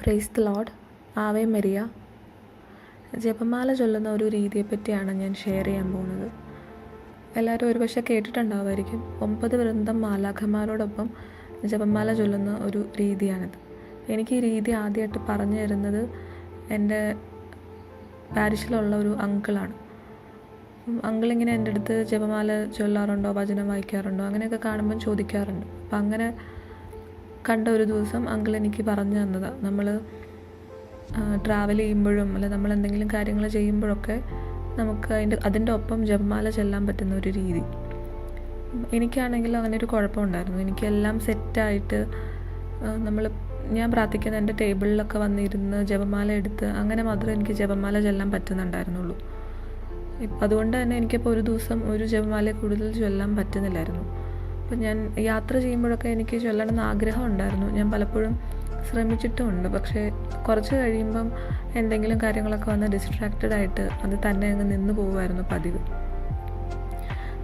Praise the Lord Ave Maria ജപമാല ചൊല്ലുന്ന ഒരു രീതിയെപ്പറ്റിയാണ് ഞാൻ ഷെയർ ചെയ്യാൻ പോകുന്നത്. എല്ലാവരും ഒരുപക്ഷെ കേട്ടിട്ടുണ്ടാവുമായിരിക്കും. ഒമ്പത് വൃന്ദം മാലാഖമാരോടൊപ്പം ജപമാല ചൊല്ലുന്ന ഒരു രീതിയാണിത്. എനിക്ക് ഈ രീതി ആദ്യമായിട്ട് പറഞ്ഞു തരുന്നത് എന്റെ പാരിഷിലുള്ള ഒരു അങ്കിളാണ് അങ്കിൾ ഇങ്ങനെ എന്റെ അടുത്ത് ജപമാല ചൊല്ലാറുണ്ടോ വചനം വായിക്കാറുണ്ടോ അങ്ങനെയൊക്കെ കാണുമ്പം ചോദിക്കാറുണ്ട്. അപ്പം അങ്ങനെ കണ്ട ഒരു ദിവസം അങ്കിൾ എനിക്ക് പറഞ്ഞു തന്നതാണ് നമ്മൾ ട്രാവൽ ചെയ്യുമ്പോഴും അല്ല നമ്മൾ എന്തെങ്കിലും കാര്യങ്ങൾ ചെയ്യുമ്പോഴൊക്കെ നമുക്ക് അതിന്റെ അതിന്റെ ഒപ്പം ജപമാല ചെല്ലാൻ പറ്റുന്ന ഒരു രീതി. എനിക്കാണെങ്കിൽ അങ്ങനെ ഒരു കുഴപ്പമുണ്ടായിരുന്നു എനിക്കെല്ലാം സെറ്റായിട്ട് നമ്മൾ ഞാൻ പ്രാർത്ഥിക്കുന്ന എന്റെ ടേബിളിലൊക്കെ വന്നിരുന്ന് ജപമാല എടുത്ത് അങ്ങനെ മാത്രമേ എനിക്ക് ജപമാല ചെല്ലാൻ പറ്റുന്നുണ്ടായിരുന്നുള്ളൂ. അതുകൊണ്ട് തന്നെ എനിക്കിപ്പോൾ ഒരു ദിവസം ഒരു ജപമാല കൂടുതൽ ചൊല്ലാൻ പറ്റുന്നില്ലായിരുന്നു. അപ്പം ഞാൻ യാത്ര ചെയ്യുമ്പോഴൊക്കെ എനിക്ക് ചൊല്ലണമെന്ന് ആഗ്രഹം ഉണ്ടായിരുന്നു ഞാൻ പലപ്പോഴും ശ്രമിച്ചിട്ടുമുണ്ട്. പക്ഷേ കുറച്ച് കഴിയുമ്പം എന്തെങ്കിലും കാര്യങ്ങളൊക്കെ വന്ന് ഡിസ്ട്രാക്റ്റഡ് ആയിട്ട് അത് തന്നെ അങ്ങ് നിന്ന് പോകുമായിരുന്നു പതിവ്.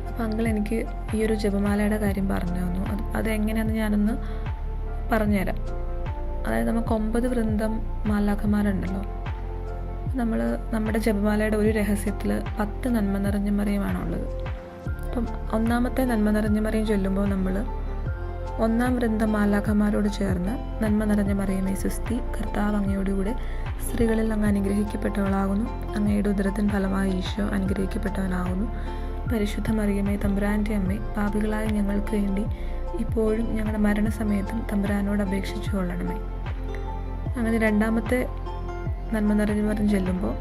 അപ്പോൾ അങ്കിൾ എനിക്ക് ഈ ഒരു ജപമാലയുടെ കാര്യം പറഞ്ഞു തന്നു. അത് അതെങ്ങനെയാണെന്ന് ഞാനൊന്ന് പറഞ്ഞുതരാം. അതായത് നമുക്ക് ഒമ്പത് വൃന്ദം മാലാഖമാരുണ്ടല്ലോ. നമ്മൾ നമ്മുടെ ജപമാലയുടെ ഒരു രഹസ്യത്തിൽ പത്ത് നന്മ നിറഞ്ഞ മറിയമാണുള്ളത്. അപ്പം ഒന്നാമത്തെ നന്മ നിറഞ്ഞ മറിയം ചൊല്ലുമ്പോൾ നമ്മൾ ഒന്നാം വൃന്ദ മാലാഖമാരോട് ചേർന്ന് നന്മ നിറഞ്ഞ മറിയമേ സുസ്തി കർത്താവ് അങ്ങയോടുകൂടെ സ്ത്രീകളിൽ അങ്ങ് അനുഗ്രഹിക്കപ്പെട്ടവളാകുന്നു. അങ്ങയുടെ ഉദരത്തിൻ ഫലമായി ഈശോ അനുഗ്രഹിക്കപ്പെട്ടവനാകുന്നു. പരിശുദ്ധ മറിയമേ തമ്പുരാന്റെ അമ്മേ പാപികളായ ഞങ്ങൾക്ക് വേണ്ടി ഇപ്പോഴും ഞങ്ങളുടെ മരണസമയത്തും തമ്പുരാനോട് അപേക്ഷിച്ചു കൊള്ളണമേ. അങ്ങനെ രണ്ടാമത്തെ നന്മ നിറഞ്ഞു പറഞ്ഞ് ചെല്ലുമ്പോൾ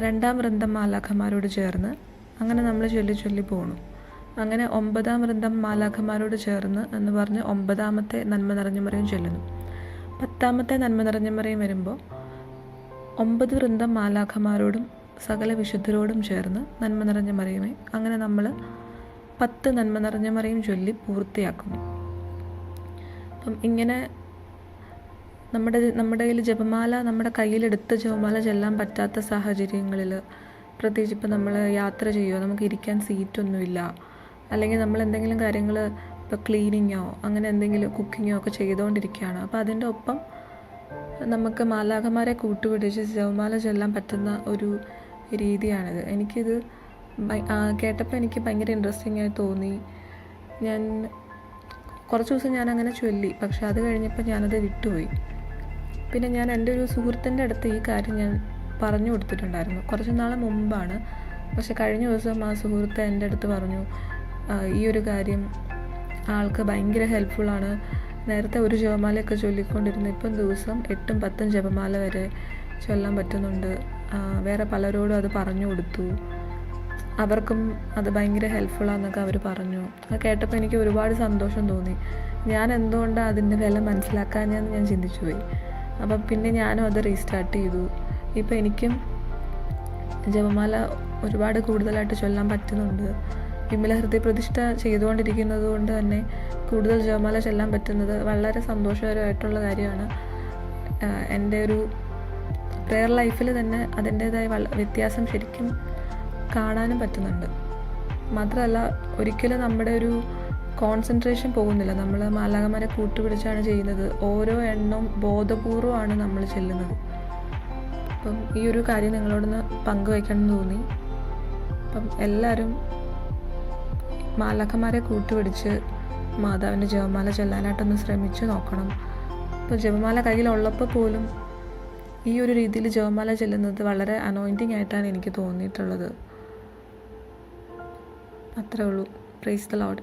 രണ്ടാം വൃന്ദം മാലാഖമാരോട് ചേർന്ന് അങ്ങനെ നമ്മൾ ചൊല്ലി ചൊല്ലി പോകണം അങ്ങനെ ഒമ്പതാം വൃന്ദം മാലാഖമാരോട് ചേർന്ന് എന്ന് പറഞ്ഞ് ഒമ്പതാമത്തെ നന്മ നിറഞ്ഞ മറിയും ചൊല്ലുന്നു. പത്താമത്തെ നന്മ നിറഞ്ഞ മറിയും വരുമ്പോൾ ഒമ്പത് വൃന്ദം മാലാഖമാരോടും സകല വിശുദ്ധരോടും ചേർന്ന് നന്മ നിറഞ്ഞ മറിയുമേ അങ്ങനെ നമ്മൾ പത്ത് നന്മ നിറഞ്ഞ മറിയും ചൊല്ലി പൂർത്തിയാക്കുന്നു. അപ്പം ഇങ്ങനെ നമ്മുടെ നമ്മുടെ കയ്യിൽ ജപമാല നമ്മുടെ കയ്യിലെടുത്ത് ജപമാല ചെല്ലാൻ പറ്റാത്ത സാഹചര്യങ്ങളിൽ പ്രത്യേകിച്ച് ഇപ്പം നമ്മൾ യാത്ര ചെയ്യുമോ നമുക്ക് ഇരിക്കാൻ സീറ്റൊന്നുമില്ല അല്ലെങ്കിൽ നമ്മൾ എന്തെങ്കിലും കാര്യങ്ങൾ ഇപ്പോൾ ക്ലീനിങ്ങോ അങ്ങനെ എന്തെങ്കിലും കുക്കിങ്ങോ ഒക്കെ ചെയ്തുകൊണ്ടിരിക്കുകയാണ്. അപ്പോൾ അതിന്റെ ഒപ്പം നമുക്ക് മാലാഖമാരെ കൂട്ടുപിടിച്ച് ജവമാല ചൊല്ലാൻ പറ്റുന്ന ഒരു രീതിയാണിത്. എനിക്കിത് കേട്ടപ്പോൾ എനിക്ക് ഭയങ്കര ഇൻട്രസ്റ്റിംഗ് ആയി തോന്നി. ഞാൻ കുറച്ച് ദിവസം ഞാൻ അങ്ങനെ ചൊല്ലി പക്ഷെ അത് കഴിഞ്ഞപ്പോൾ ഞാനത് വിട്ടുപോയി. പിന്നെ ഞാൻ എന്റെ ഒരു സുഹൃത്തിന്റെ അടുത്ത് ഈ കാര്യം ഞാൻ പറഞ്ഞു കൊടുത്തിട്ടുണ്ടായിരുന്നു. കുറച്ച് നാൾ മുമ്പാണ്. പക്ഷെ കഴിഞ്ഞ ദിവസം ആ സുഹൃത്ത് എന്റെ അടുത്ത് പറഞ്ഞു ഈ ഒരു കാര്യം ആൾക്ക് ഭയങ്കര ഹെൽപ്ഫുള്ളാണ് നേരത്തെ ഒരു ജപമാലയൊക്കെ ചൊല്ലിക്കൊണ്ടിരുന്നു ഇപ്പം ദിവസം എട്ടും പത്തും ജപമാല വരെ ചൊല്ലാൻ പറ്റുന്നുണ്ട്. വേറെ പലരോടും അത് പറഞ്ഞു കൊടുത്തു. അവർക്കും അത് ഭയങ്കര ഹെൽപ്ഫുള്ളാന്നൊക്കെ അവർ പറഞ്ഞു. അത് കേട്ടപ്പോൾ എനിക്ക് ഒരുപാട് സന്തോഷം തോന്നി. ഞാൻ എന്തുകൊണ്ടാണ് അതിന്റെ വില മനസ്സിലാക്കാഞ്ഞെന്ന് ഞാൻ ചിന്തിച്ചു പോയി. അപ്പം പിന്നെ ഞാനും അത് റീസ്റ്റാർട്ട് ചെയ്തു. ഇപ്പം എനിക്കും ജപമാല ഒരുപാട് കൂടുതലായിട്ട് ചൊല്ലാൻ പറ്റുന്നുണ്ട്. വിമല ഹൃദയ പ്രതിഷ്ഠ ചെയ്തുകൊണ്ടിരിക്കുന്നത് കൊണ്ട് തന്നെ കൂടുതൽ ജപമാല ചെല്ലാൻ പറ്റുന്നത് വളരെ സന്തോഷകരമായിട്ടുള്ള കാര്യമാണ്. എന്റെ ഒരു പ്രെയർ ലൈഫിൽ തന്നെ അതിന്റേതായ വ്യത്യാസം ശരിക്കും കാണാനും പറ്റുന്നുണ്ട്. മാത്രമല്ല ഒരിക്കലും നമ്മുടെ ഒരു കോൺസെൻട്രേഷൻ പോകുന്നില്ല. നമ്മൾ മാലാകമാരെ കൂട്ടുപിടിച്ചാണ് ചെയ്യുന്നത്. ഓരോ എണ്ണവും ബോധപൂർവമാണ് നമ്മൾ ചെല്ലുന്നത്. അപ്പം ഈ ഒരു കാര്യം നിങ്ങളോടൊന്ന് പങ്കുവയ്ക്കണം എന്ന് തോന്നി. അപ്പം എല്ലാവരും മാലാഖമാരെ കൂട്ടുപിടിച്ച് മാതാവിന്റെ ജപമാല ചെല്ലാനായിട്ടൊന്ന് ശ്രമിച്ചു നോക്കണം. ഇപ്പോൾ ജപമാല കയ്യിലുള്ളപ്പോൾ പോലും ഈ ഒരു രീതിയിൽ ജപമാല ചെല്ലുന്നത് വളരെ അനോയിന്റിങ് ആയിട്ടാണ് എനിക്ക് തോന്നിയിട്ടുള്ളത്. അത്രേ ഉള്ളൂ. Price the load